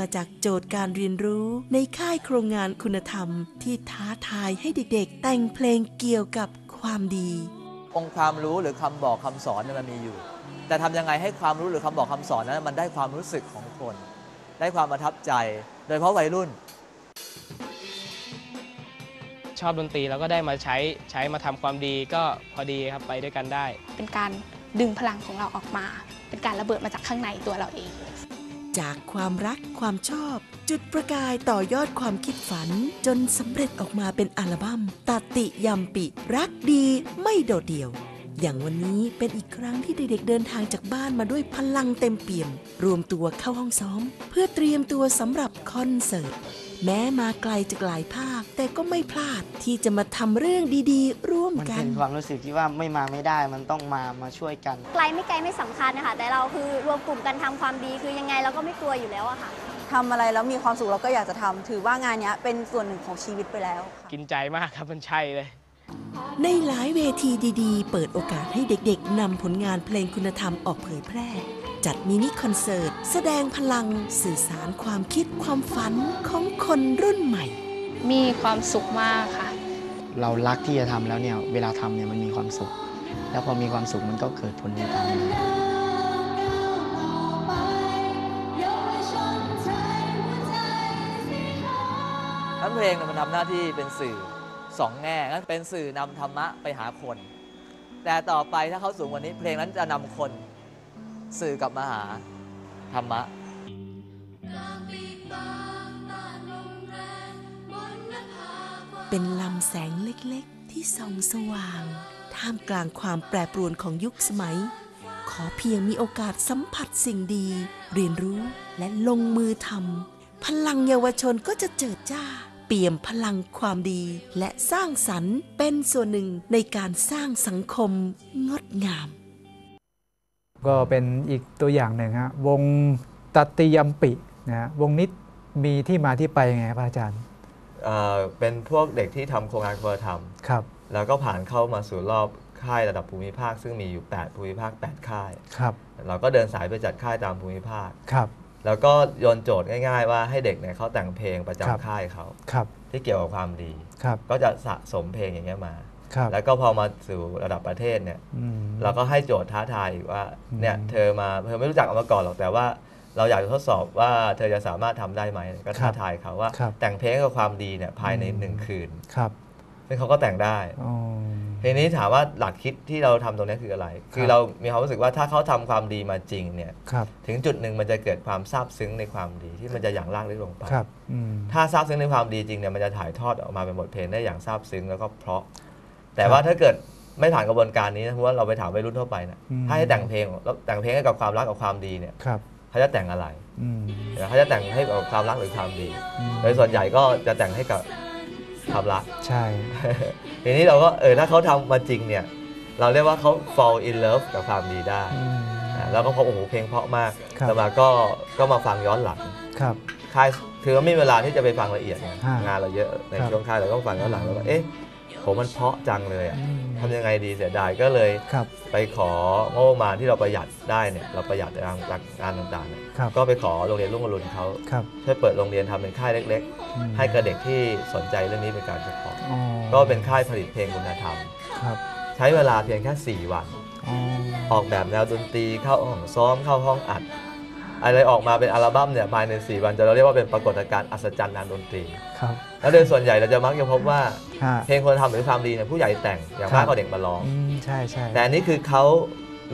มาจากโจทย์การเรียนรู้ในค่ายโครงงานคุณธรรม ที่ท้าทายให้เด็กๆ แต่งเพลงเกี่ยวกับความดี องค์ความรู้หรือคำบอกคำสอนเนี่ยมันมีอยู่ แต่ทำยังไงให้ความรู้หรือคำบอกคำสอนนั้นมันได้ความรู้สึกของคน ได้ความประทับใจ โดยเฉพาะวัยรุ่น ชอบดนตรีแล้วก็ได้มาใช้ใช้มาทำความดีก็พอดีครับไปด้วยกันได้ เป็นการดึงพลังของเราออกมา เป็นการระเบิดมาจากข้างในตัวเราเอง จากความรักความชอบ จุดประกายต่อยอดความคิดฝัน จนสำเร็จออกมาเป็นอัลบั้มตติยำปิรักดีไม่โดดเดี่ยว อย่างวันนี้เป็นอีกครั้งที่เด็กๆเดินทางจากบ้านมาด้วยพลังเต็มเปี่ยม รวมตัวเข้าห้องซ้อม เพื่อเตรียมตัวสำหรับคอนเสิร์ต แม้มาไกลจากหลายภาค แต่ก็ไม่พลาดที่จะมาทำเรื่องดีๆ ร่วมมันกัเป็นนความรู้สึกที่ว่าไม่มาไม่ได้มันต้องมามาช่วยกัน ไกลไม่ไกลไม่สำคัญนะคะ แต่เราคือรวมกลุ่มกันทำความดีคือยังไงเราก็ไม่กลัวอยู่แล้วอะค่ะ ทำอะไรแล้วมีความสุขเราก็อยากจะทำถือว่างานเนี้ยเป็นส่วนหนึ่งของชีวิตไปแล้วค่ะ กินใจมากครับมันใช่เลย ในหลายเวทีดีๆ เปิดโอกาสให้เด็กๆนำผลงานเพลงคุณธรรมออกเผยแพร่ จัดมินิคอนเสิร์ต แสดงพลังสื่อสารความคิดความฝันของคนรุ่นใหม่ มีความสุขมากค่ะ เรารักที่จะทำแล้วเนี่ย เวลาทำเนี่ยมันมีความสุข แล้วพอมีความสุขมันก็เกิดผลดีตามมานั้นเพลงเนี่ยมันทำหน้าที่เป็นสื่อ สองแง่นั้นเป็นสื่อนำธรรมะไปหาคน แต่ต่อไปถ้าเขาสูงกว่านี้เพลงนั้นจะนำคนสื่อกลับมาหาธรรมะเป็นลำแสงเล็กๆ ที่ส่องสว่าง ท่ามกลางความแปรปรวนของยุคสมัย ขอเพียงมีโอกาสสัมผัสสิ่งดี เรียนรู้และลงมือทำพลังเยาวชนก็จะเจิดจ้า เปี่ยมพลังความดีและสร้างสรรค์เป็นส่วนหนึ่งในการสร้างสังคมงดงาม ก็เป็นอีกตัวอย่างหนึ่งฮะวงตัตติยัมปินะฮะวงนี้มีที่มาที่ไปยังไงครับอาจารย์เอ่อเป็นพวกเด็กที่ทำโครงงานคุณธรรม ครับแล้วก็ผ่านเข้ามาสู่รอบค่ายระดับภูมิภาค ซึ่งมีอยู่ 8 ภูมิภาค 8 ค่าย ครับ เราก็เดินสายไปจัดค่ายตามภูมิภาค ครับ แล้วก็โยนโจทย์ง่ายๆ ว่าให้เด็กเนี่ยเขาแต่งเพลงประครับจำค่ายเขาครับ ที่เกี่ยวกับความดี ครับ ก็จะสะสมเพลงอย่างเงี้ยมา ครับ แล้วก็พอมาสู่ระดับประเทศเนี่ย อืม เราก็ให้โจทย์ท้าทายอีกว่าอืมเนี่ยเธอมาเธอไม่รู้จักเอามาก่อนหรอกแต่ว่า เราอยากจะทดสอบว่าเธอจะสามารถทำได้ไหมก็ท้าทายเขาว่า ครับ แต่งเพลงกับความดีเนี่ยภายในอืมหนึ่งคืน ครับซึ่งเขาก็แต่งได้ อ๋อ ทีนี้ถามว่าหลักคิดที่เราทำตรงนี้คืออะไร คือเรามีความรู้สึกว่าถ้าเขาทำความดีมาจริงเนี่ยครับถึงจุดหนึ่งมันจะเกิดความซาบซึ้งในความดีที่มันจะอย่างลากลึกลงไปครับอืมถ้าซาบซึ้งในความดีจริงเนี่ยมันจะถ่ายทอดออกมาเป็นบทเพลงได้อย่างซาบซึ้งแล้วก็เพราะ แต่ครับว่าถ้าเกิดไม่ผ่านกระบวนการนี้นะเพราะว่าเราไปถามวัยรุ่นทั่วไปนะอืมถ้าให้แต่งเพลงแล้วแต่งเพลงให้กับความรักกับความดีเนี่ยครับเขาจะแต่งอะไรอืมเดี๋ยวเขาจะแต่งให้กับความรักหรือความดีอืมโดยส่วนใหญ่ก็จะแต่งให้กับ ความรักใช่ ทีนี้เราก็เออถ้าเขาทำมาจริงเนี่ย เราเรียกว่าเขา fall in love กับความดีได้อืมอ่าแล้วก็พบโอ้โหเพลงเพราะมากครับ แต่มาก็ก็มาฟังย้อนหลัง ครับ ค่ายคือไม่มีเวลาที่จะไปฟังละเอียดไงฮะงานเราเยอะในครับช่วงค่ายเราก็ฟังย้อนหลังแล้วก็เอ๊ะผมมันเพราะจังเลยอะอืม ทำยังไงดีเสียดายก็เลยครับ ไปของบประมาณที่เราประหยัดได้เนี่ยเราประหยัดในหลักงานต่างๆเนี่ยครับก็ไปขอโรงเรียนรุ่งอรุณเขาครับช่วยเปิดโรงเรียนทำเป็นค่ายเล็ก อืม ๆ ให้กับเด็กที่สนใจเรื่องนี้เป็นการเฉพาะอ๋อก็เป็นค่ายผลิตเพลงคุณธรรม ครับใช้เวลาเพียงแค่ 4 วัน อ๋อออกแบบแนวดนตรีเข้าห้องซ้อมเข้าห้องอัด อะไรออกมาเป็นอัลบั้มเนี่ยภายใน 4 วันจะเราเรียกว่าเป็นปรากฏการณ์อัศจรรย์ทางดนตรี ครับ แล้วโดยส่วนใหญ่เราจะมักจะพบว่าฮะ เพลงคนทำหรือความดีเนี่ยผู้ใหญ่แต่งอย่างมากครับก็เด็กมาร้อง อืมใช่ใช่แต่อันนี้คือเขา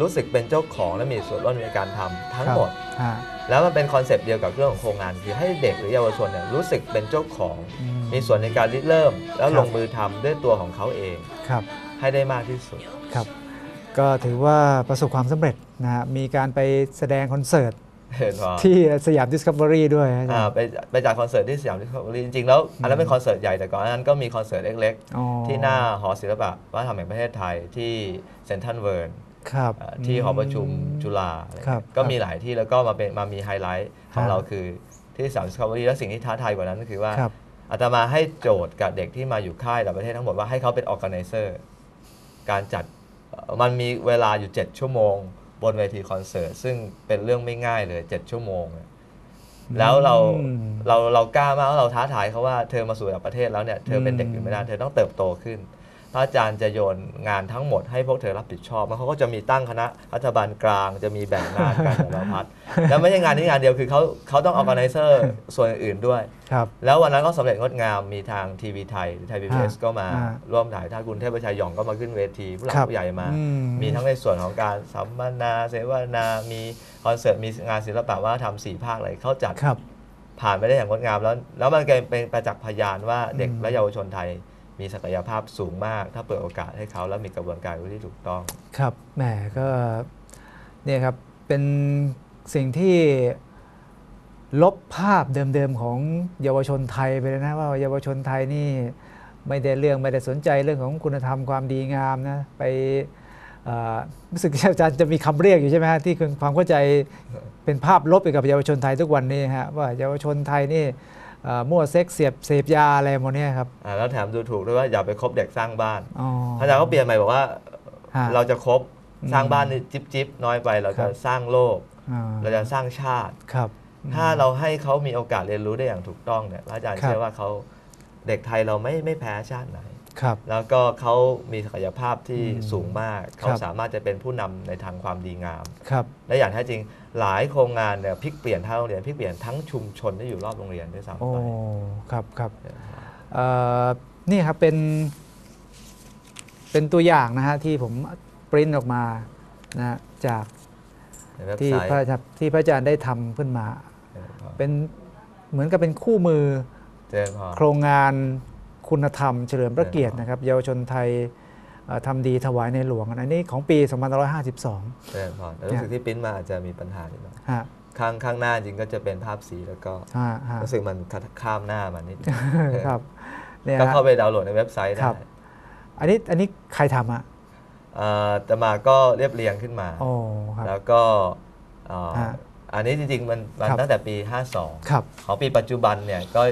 รู้สึกเป็นเจ้าของและมีส่วนร่วมในการทำทั้งหมดฮะ แล้วมันเป็นคอนเซปต์เดียวกับเรื่องของโครงงาน คือให้เด็กหรือเยาวชนเนี่ยรู้สึกเป็นเจ้าของ อืมีส่วนในการริเริ่ม แล้วครับลงมือทำด้วยตัวของเขาเองครับ ให้ได้มากที่สุด ครับ ก็ถือว่าประสบความสำเร็จนะฮะมีการไปแสดงคอนเสิร์ตเห็นพอ ที่สยามดิสคัฟเวอรี่ด้วยอาจารอ่าย์ไปไปจัดคอนเสิร์ตที่สยามดิสคัฟเวอรี่จริงๆ แล้วอันนั้นเป็นคอนเสิร์ตใหญ่แต่ก่อนหนานั้นก็มีคอนเสิร์ตเล็กอ๋อๆที่หน้าหอศิลปะวัฒนธรรมแห่งประเทศไทยที่เซนทรัลเวิร์ครับที่หอประชุมจุฬาอะไรครับเงี้ยก็มีหลายที่แล้วก็มาเป็นมามีไฮไลท์ของครับเราคือที่สยามดิสคัฟเวอรี่แล้วสิ่งที่ท้าทายกว่านั้นก็คือว่าครับอาตมาให้โจทย์กับเด็กที่มาอยู่ค่ายต่างประเทศทั้งหมดว่าให้เขาเป็นออ g a แก z นเซอร์การจัดเอ่อมันมีเวลาอยู่ 7 ชั่วโมง บนเวทีคอนเสิร์ตซึ่งเป็นเรื่องไม่ง่ายเลย7ชั่วโมงเนี่ยแล้วเราอืมเราเรากล้ามากว่าเราท้าทายเขาว่าเธอมาสู่ต่างประเทศแล้วเนี่ยเธอเป็นเด็กอืมอยู่ไม่ได้เธอต้องเติบโตขึ้นพ ระอาจารย์จะโยนงานทั้งหมดให้พวกเธอรับผิดชอบแล้วเขาก็จะมีตั้งคณะรัฐบาลกลาง จะมีแบ่งงานกันแต่ละพัดแล้วไม่ใช่งานนี้งานเดียวคือเขาเขาต้องออ g a แก z เซอร์ส่วนอื่นๆด้วย ครับ แล้ววันนั้นก็สำเร็จงดงามมีทางทีวีไทยไทยพีบีเอสอ่าก็มาอ่าร่วมถ่ายท่านคุณเทพชัยหยองก็มาขึ้นเวทีผู้หลักครับผู้ใหญ่มาอืมมีทั้งในส่วนของการสัมมนาเสวนามีคอนเสิร์ตมีงานศิลปะวัฒนธรรมสี่ภาคอะไรเขาจัดครับผ่านไปได้อย่างงดงามแล้ว แล้วมันเป็นประจักษ์พยานว่าเด็กอืมและเยาวชนไทย มีศักยภาพสูงมาก ถ้าเปิดโอกาสให้เขาแล้วมีกระบวนการที่ถูกต้อง ครับแหมก็เนี่ยครับเป็นสิ่งที่ลบภาพเดิมๆของเยาวชนไทยไปเลยนะว่าเยาวชนไทยนี่ไม่ได้เรื่องไม่ได้สนใจเรื่องของคุณธรรมความดีงามนะไปอ่อรู้สึกอาจารย์จะมีคำเรียกอยู่ใช่ไหมฮะที่คือความเข้าใจเป็นภาพลบไปกับเยาวชนไทยทุกวันนี้ฮะว่าเยาวชนไทยนี่ มั่วเซ็กเสียบเสพยาอะไรหมดเนี่ยครับอ่าแล้วแถมดูถูกด้วยว่าอย่าไปคบเด็กสร้างบ้านอ๋ออาจารย์ก็เปลี่ยนใหม่บอกว่าฮะเราจะคบอืมสร้างบ้านนี่จิ๊บจิบน้อยไป เราครัจะบสร้างโลกอ่าเราจะสร้างชาติครับ ถ้าเราให้เขามีโอกาสเรียนรู้ได้อย่างถูกต้องเนี่ยพระอาจารย์ครับเชื่อว่าเขาเด็กไทยเราไม่ไม่แพ้ชาติไหน ครับแล้วก็เขามีศักยภาพที่อืมสูงมากครับเขาสามารถจะเป็นผู้นำในทางความดีงามครับและอย่างแท้จริงหลายโครงงานเนี่ยพลิกเปลี่ยนทั้งโรงเรียนพลิกเปลี่ยนทั้งชุมชนที่อยู่รอบโรงเรียนด้วยซ้ำโอ้ไปครับครับเอ่อนี่ครับเป็นเป็นตัวอย่างนะฮะที่ผมปริ้นออกมานะฮะจากในเว็บที่ไซพระต์ที่พระอาจารย์ได้ทำขึ้นมา เป็นเหมือนกับเป็นคู่มือเจริญพรโครงงาน คุณธรรมเฉลิมพระเกียรตินะครับเยาวชนไทยเอ่อทำดีถวายในหลวง อันนี้ของปี2552เจริญพรแต่รู้สึกที่ปริ้นมาอาจจะมีปัญหานิดหน่อยฮะข้างข้างหน้าจริงก็จะเป็นภาพสีแล้วก็ฮะฮะรู้สึกมันข้ามหน้ามันนิดครับเนี่ยก็ฮะเข้าไปดาวน์โหลดในเว็บไซต์คได้รับอันนี้อันนี้ใครทำอะเอ่อแต่มาก็เรียบเรียงขึ้นมาโอ้ครับแล้วก็เอ่อฮะอันนี้จริงๆมันมันครับตั้งแต่ปีครับ52 ของปีปัจจุบันเนี่ยก็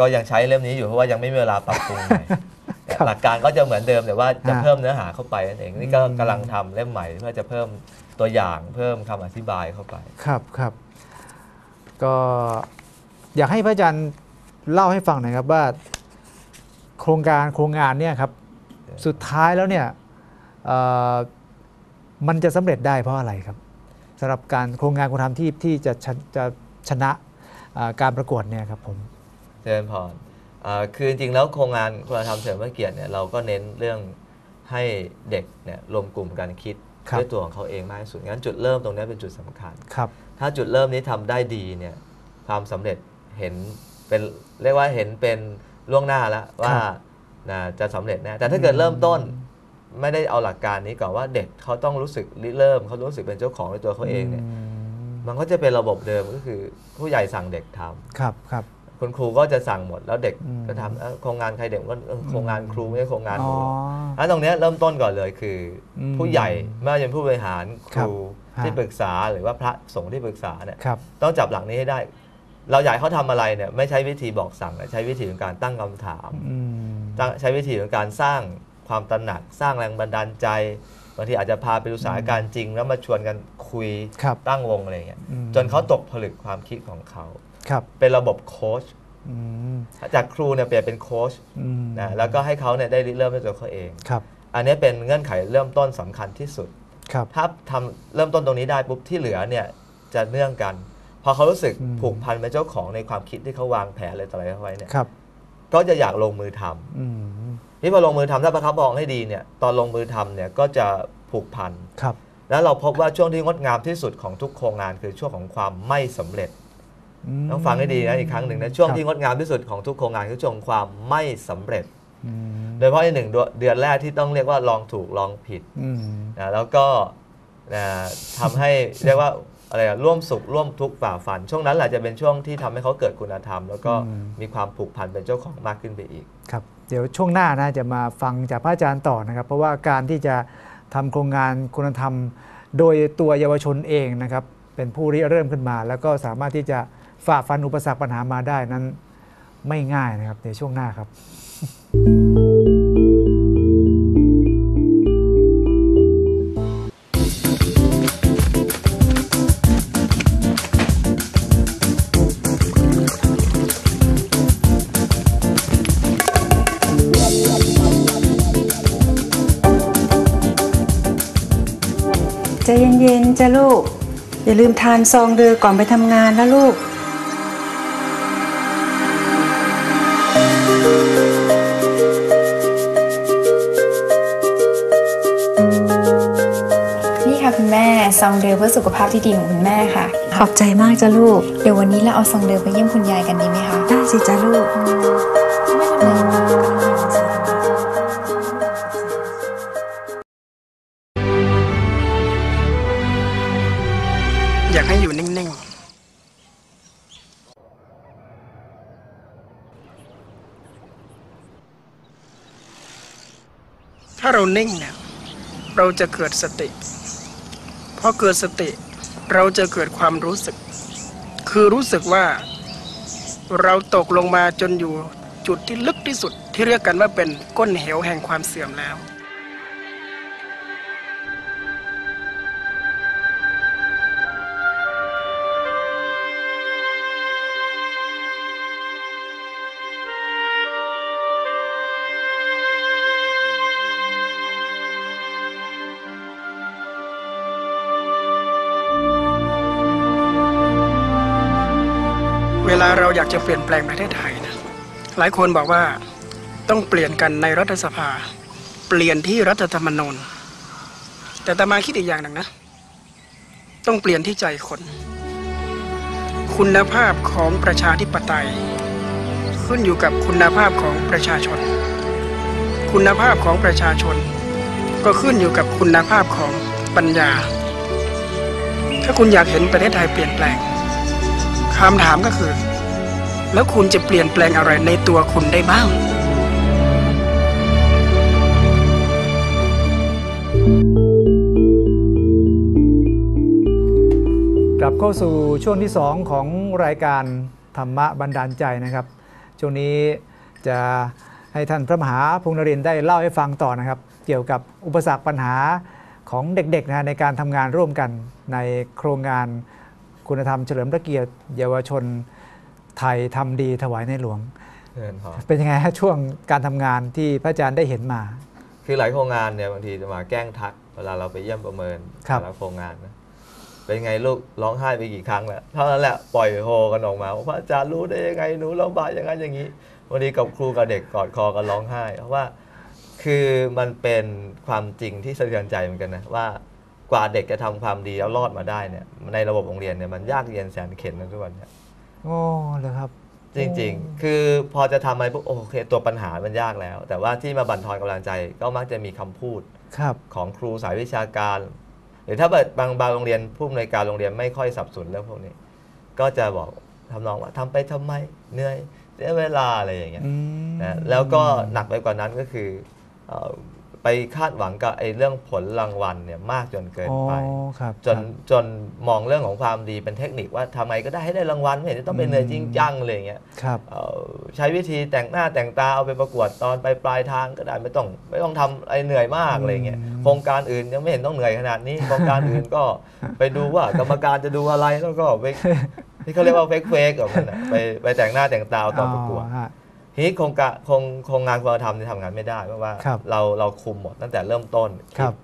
ก็ยังใช้เล่มนี้อยู่เพราะว่ายังไม่มีเวลาปรับปรุงใหม่แต่ครับหลักการก็จะเหมือนเดิมแต่ว่าจะฮะเพิ่มเนื้อหาเข้าไปนั่นเองนี่ก็อืม กำลังทำเล่มใหม่เพื่อจะเพิ่มตัวอย่างเพิ่มคำอธิบายเข้าไป ครับครับก็อยากให้พระอาจารย์เล่าให้ฟังหน่อยครับว่าโครงการโครงงานเนี่ยครับสุดท้ายแล้วเนี่ยเอ่อมันจะสำเร็จได้เพราะอะไรครับสำหรับการโครงงานคุณธรรมที่ที่จะชะจะชนะอ่าการประกวดเนี่ยครับผม เจริญพรอ่าคือจริงๆแล้วโครงงานคุณธรรมเสริมพระเกียรติเนี่ยเราก็เน้นเรื่องให้เด็กเนี่ยรวมกลุ่มกันคิดครับด้วยตัวของเขาเองมากที่สุด งั้นจุดเริ่มตรงนี้เป็นจุดสำคัญครับ ถ้าจุดเริ่มนี้ทำได้ดีเนี่ยความสำเร็จเห็นเป็นเรียกว่าเห็นเป็นล่วงหน้าแล้วว่านะจะสำเร็จแน่แต่ถ้าเกิดเริ่มต้นไม่ได้เอาหลักการนี้ก่อนว่าเด็กเขาต้องรู้สึกริเริ่มเขารู้สึกเป็นเจ้าของในตัวเขาเองเนี่ยมมันก็จะเป็นระบบเดิมก็คือผู้ใหญ่สั่งเด็กทำครับครับ คุณครูก็จะสั่งหมดแล้วเด็กอืมก็ทำเอ้าโครงงานใครเด็กก็เออโครงงานครูไม่ใช่โครงงานหอ๋อนูแล้วตรงเนี้ยเริ่มต้นก่อนเลยคืออมผู้ใหญ่ไม่ว่าจะเป็นผู้บริหารคครับรูฮะที่ปรึกษาหรือว่าพระสงฆ์ที่ปรึกษาเนี่ยครับต้องจับหลักนี้ให้ได้ เราอยากให้เขาทำอะไรเนี่ยไม่ใช้วิธีบอกสั่งแต่ใช้วิธีของการตั้งคำถามอืมตั้งใช้วิธีของการสร้างความตระหนักสร้างแรงบันดาลใจบางทีอาจจะพาไปดูสถานการณ์จริง แล้วมาชวนกันคุยครับตั้งวงอะไรอย่างเงี้ยอืมจนเขาตกผลึกความคิดของเขา ครับเป็นระบบโค้ชอืมจากครูเนี่ยเปลี่ยนเป็นโค้ชอืมนะแล้วก็ให้เขาเนี่ยได้ริเริ่มด้วยตัวเขาเอง ครับอันนี้เป็นเงื่อนไขเริ่มต้นสำคัญที่สุด ครับ ถ้าทำเริ่มต้นตรงนี้ได้ปุ๊บที่เหลือเนี่ยจะเนื่องกัน พอเขารู้สึกอืม ผูกพันเป็นเจ้าของในความคิดที่เขาวางแผนอะไรต่ออะไรเอาไว้เนี่ยครับก็จะอยากลงมือทำอืมนี่พอลงมือทำถ้าประคับประคองให้ดีเนี่ยตอนลงมือทำเนี่ยก็จะผูกพัน ครับแล้วเราพบว่าช่วงที่งดงามที่สุดของทุกโครงงานคือช่วงของความไม่สำเร็จม ต้องฟังให้ดีนะอีกครั้งหนึ่งนะช่วงครับที่งดงามที่สุดของทุกโครงงานคือช่วงของความไม่สำเร็จอืมโดยเฉพาะในหนึ่งเดือนแรกที่ต้องเรียกว่าลองถูกลองผิดอืมนะแล้วก็นะทำให้เรียกว่าอะไรอะร่วมสุขร่วมทุกข์ฝ่าฟัน ช่วงนั้นแหละจะเป็นช่วงที่ทำให้เขาเกิดคุณธรรม แล้วก็มีความผูกพันเป็นเจ้าของมากขึ้นไปอีกครับเดี๋ยวช่วงหน้านะจะมาฟังจากพระอาจารย์ต่อนะครับ เพราะว่าการที่จะทำโครงงานคุณธรรม โดยตัวเยาวชนเองนะครับเป็นผู้ริเริ่มขึ้นมา แล้วก็สามารถที่จะ ฝ่าฟันอุปสรรคปัญหามาได้นั้นไม่ง่ายนะครับในช่วงหน้าครับจะเย็นๆจะลูก อย่าลืมทานซองเดือก่อนไปทำงานนะลูก นี่ค่ะคุณแม่ซองเดือเพื่อสุขภาพที่ดีของคุณแม่ค่ะ ขอบใจมากจ้ะลูก เดี๋ยววันนี้เราเอาซองเดือไปเยี่ยมคุณยายกันดีไหมคะ ได้สิจ้ะลูก ถ้าเรานิ่งเนี่ยเราจะเกิดสติพอเกิดสติเราจะเกิดความรู้สึก คือรู้สึกว่าเราตกลงมาจนอยู่จุดที่ลึกที่สุดที่เรียกกันว่าเป็นก้นเหวแห่งความเสื่อมแล้ว เวลาเราอยากจะเปลี่ยนแปลงประเทศไทยนะหลายคนบอกว่าต้องเปลี่ยนกันในรัฐสภา เปลี่ยนที่รัฐธรรมนูญแต่ตามาคิดอีกอย่างหนึ่งนะ ต้องเปลี่ยนที่ใจคน คุณภาพของประชาธิปไตย ขึ้นอยู่กับคุณภาพของประชาชน คุณภาพของประชาชน ก็ขึ้นอยู่กับคุณภาพของปัญญา ถ้าคุณอยากเห็นประเทศไทยเปลี่ยนแปลงคำถามก็คือ แล้วคุณจะเปลี่ยนแปลงอะไรในตัวคุณได้บ้าง กลับเข้าสู่ช่วงที่ 2 ของรายการธรรมะบันดาลใจนะครับ ช่วงนี้จะให้ท่านพระมหาพงษ์นรินได้เล่าให้ฟังต่อนะครับ เกี่ยวกับอุปสรรคปัญหาของเด็กๆนะฮะในการทำงานร่วมกันในโครงงานคุณธรรมเฉลิมพระเกียรติเยาวชน ไทยทำดีถวายในหลวง เป็นยังไงฮะช่วงการทำงานที่พระอาจารย์ได้เห็นมา คือหลายโครงงานเนี่ยบางทีจะมาแกล้งทักเวลาเราไปเยี่ยมประเมินครับแต่ละโครงงานนะเป็นไงลูกร้องไห้ไปกี่ครั้งแล้วเท่านั้นแหละปล่อยโฮกันออกมาว่าพระอาจารย์รู้ได้ยังไงหนูลำบากอย่างนั้นอย่างนี้วันนี้กับครูกับเด็กกอดคอกันร้องไห้ เพราะว่าคือมันเป็นความจริงที่สะเทือนใจเหมือนกันนะว่ากว่าเด็กจะทำความดีแล้วรอดมาได้เนี่ยในระบบโรงเรียนเนี่ยมันยากเย็นแสนเข็ญนะทุกวันเนี่ย โอ้เลยครับ จริง ๆ คือพอจะทำอะไรปุ๊บโอเค ตัวปัญหามันยากแล้ว แต่ว่าที่มาบั่นทอนกำลังใจก็มักจะมีคำพูดครับ ของครูสายวิชาการ หรือถ้าเกิดบางบางโรงเรียนผู้อำนวยการโรงเรียนไม่ค่อยสับสนเรื่องพวกนี้ ก็จะบอกทำนองว่าทำไปทำไมเหนื่อยเสียเวลาอะไรอย่างเงี้ย อืม นะแล้วก็หนักไปกว่านั้นก็คือเอ่อ ไปคาดหวังกับไอ้เรื่องผลรางวัลเนี่ยมากจนเกินอ๋อไปครับจนจนมองเรื่องของความดีเป็นเทคนิคว่าทำไงก็ได้ให้ได้รางวัลไม่เห็นจะต้องเป็นเหนื่อยจริงจังเลยอย่างเงี้ย ครับ เอ่อใช้วิธีแต่งหน้าแต่งตาเอาไปประกวดตอนไปปลายทางก็ได้ไม่ต้องไม่ต้องทำอะไรเหนื่อยมากอะไรเงี้ยอืม โครงการอื่นยังไม่เห็นต้องเหนื่อยขนาดนี้ โครงการอื่นก็ไปดูว่ากรรมการจะดูอะไรแล้วก็ไป ที่เขาเรียกว่าเฟกเฟกกับมันน่ะไปไปแต่งหน้าแต่งตาเอาตอนประกวดอ๋อฮะ ทีนี้โครงการโครงโครงงานคุณธรรมเนี่ยทำงานไม่ได้เพราะว่าครับเราเราคุมหมดตั้งแต่เริ่มต้นครับ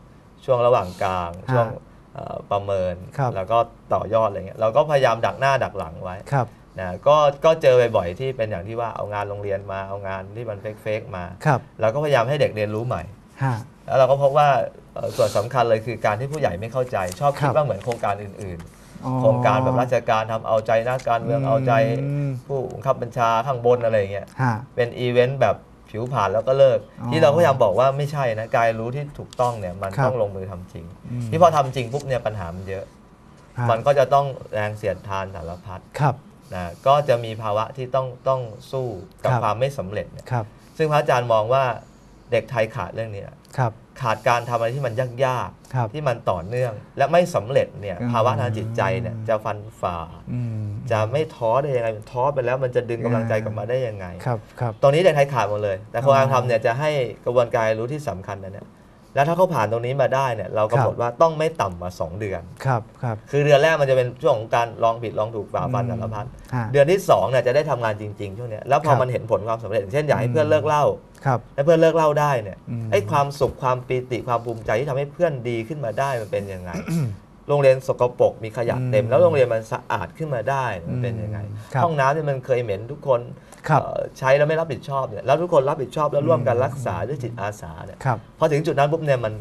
ช่วงระหว่างกลาง ฮะช่วงเอ่อประเมิน ครับ แล้วก็ต่อยอดอะไรเงี้ยเราก็พยายามดักหน้าดักหลังไว้ครับ นะก็ก็เจอบ่อยๆที่เป็นอย่างที่ว่าเอางานโรงเรียนมาเอางานที่มันเฟกๆมาครับเราก็พยายามให้เด็กเรียนรู้ใหม่ ฮะ แล้วเราก็พบว่าเอ่อส่วนสำคัญเลยคือการที่ผู้ใหญ่ไม่เข้าใจ ชอบคิครัดบว่าเหมือนโครงการอื่นอ๋อๆ โครงการแบบราชการทำเอาใจนักการเมืองเอาใจอืมผู้บังคับบัญชาข้างบนอะไรอย่างเงี้ยฮะเป็นอีเวนต์แบบผิวผ่านแล้วก็เลิกอ๋อที่เราพยายามบอกว่าไม่ใช่นะการรู้ที่ถูกต้องเนี่ยมันครับต้องลงมือทำจริงอืมที่พอทำจริงปุ๊บเนี่ยปัญหามันเยอะฮะมันก็จะต้องแรงเสียดทานสารพัดครับนะก็จะมีภาวะที่ต้องต้องสู้กับครับความไม่สำเร็จเนี่ยครับซึ่งพระอาจารย์มองว่า เด็กไทยขาดเรื่องนี้ครับขาดการทำอะไรที่มันยากครับๆที่มันต่อเนื่อง และไม่สำเร็จเนี่ยอืมภาวะทางจิตใจเนี่ยจะฟันฝ่าอืมจะไม่ท้อได้ยังไงท้อไปแล้วมันจะดึงกำลังใจกลับมาได้ยังไงครับครับตรงนี้เด็กไทยขาดหมดเลย แต่โครงการอ๋อทำเนี่ยจะให้กระบวนการรู้ที่สำคัญนะเนี่ย แล้วถ้าเขาผ่านตรงนี้มาได้เนี่ยเราครักำบหนดว่าต้องไม่ต่ำกว่าสองเดือน ครับครับ คือเดือนแรกมันจะเป็นช่วงของการลองผิดลองถูกฝ่าฟันอืมสารพัดฮะเดือนที่สองเนี่ยจะได้ทำงานจริงๆช่วงเนี้ยแล้วพอครับมันเห็นผลความสำเร็จอย่างเช่นอยากให้อืมเพื่อนเลิกเหล้าครับให้เพื่อนเลิกเหล้าได้เนี่ยอืม ไอ้ความสุขความปีติความภูมิใจที่ทำให้เพื่อนดีขึ้นมาได้มันเป็นยังไง โรงเรียนสกปรกมีขยะเต็มอืมแล้วโรงเรียนมันสะอาดขึ้นมาได้เนี่ยมันเป็นยังไง ครับห้องน้ำเนี่ยมันเคยเหม็นทุกคนครับ เอ่อใช้แล้วไม่รับผิดชอบเนี่ยแล้วทุกคนรับผิดชอบแล้วร่วมกันรักษาด้วยจิตอาสาเนี่ย ครับ พอถึงจุดนั้นปุ๊บเนี่ยมัน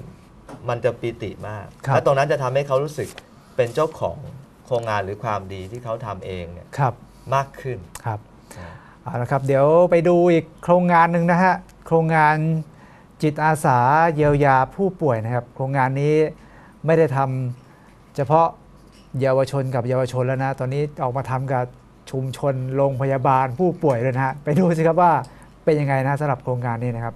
มันจะปีติมาก ครับ และตรงนั้นจะทำให้เขารู้สึกเป็นเจ้าของโครงงานหรือความดีที่เขาทำเองเนี่ยครับมากขึ้น ครับเอาละครับ เดี๋ยวไปดูอีกโครงงานหนึ่งนะฮะโครงงานจิตอาสาเยียวยาผู้ป่วยนะครับ โครงงานนี้ไม่ได้ทำ เฉพาะเยาวชนกับเยาวชนแล้วนะ ตอนนี้ออกมาทำกับชุมชนโรงพยาบาลผู้ป่วยเลยนะฮะไปดูสิครับว่าเป็นยังไงนะสำหรับโครงการนี้นะครับ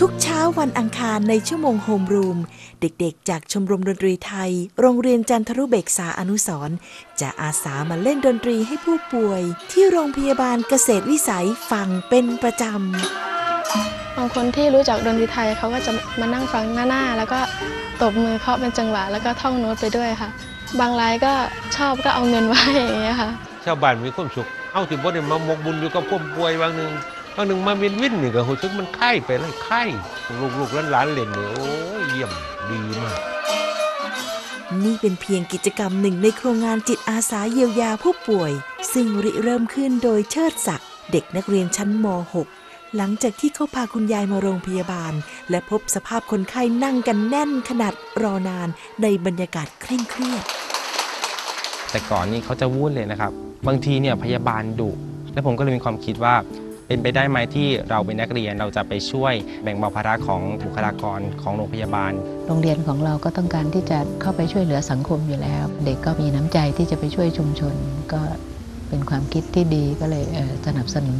ทุกเช้าวันอังคารในชั่วโมงโฮมรูม เด็กๆ จากชมรมดนตรีไทย โรงเรียนจันทรุเบกษาอนุสรจะอาสามาเล่นดนตรีให้ผู้ป่วย ที่โรงพยาบาลเกษตรวิสัยฟังเป็นประจำ บางคนที่รู้จักดนตรีไทยเขาก็จะมานั่งฟังหน้าๆแล้วก็ตบมือเคาะเป็นจังหวะ แล้วก็ท่องโน้ตไปด้วยค่ะ บางรายก็ชอบก็เอาเงินไว้อย่างเงี้ยค่ะชาวบ้านมีความสุขเอาที่บ่ได้มามกบุญอยู่กับผู้ป่วยบางหนึ่งบางหนึ่งมาวินวินนี่ก็รู้สึกมันไข้ไปเลยไข้ลูกลูกๆหลานๆเล่นเนี่ยโอ้ยเยี่ยมดีมากนี่เป็นเพียงกิจกรรมหนึ่งในโครงงานจิตอาสาเยียวยาผู้ป่วย ซึ่งริเริ่มขึ้นโดยเชิดศักดิ์เด็กนักเรียนชั้นม .6 หลังจากที่เขาพาคุณยายมาโรงพยาบาล และพบสภาพคนไข้นั่งกันแน่นขนาดรอนานในบรรยากาศเคร่งเครียด แต่ก่อนนี่เขาจะวุ่นเลยนะครับ บางทีเนี่ยพยาบาลดุแล้วผมก็เลยมีความคิดว่า เป็นไปได้ไหมที่เราเป็นนักเรียนเราจะไปช่วยแบ่งเบาภาระของบุคลากรของโรงพยาบาล โรงเรียนของเราก็ต้องการที่จะเข้าไปช่วยเหลือสังคมอยู่แล้ว เด็กก็มีน้ำใจที่จะไปช่วยชุมชน ก็เป็นความคิดที่ดีก็เลยเอ่อสนับสนุน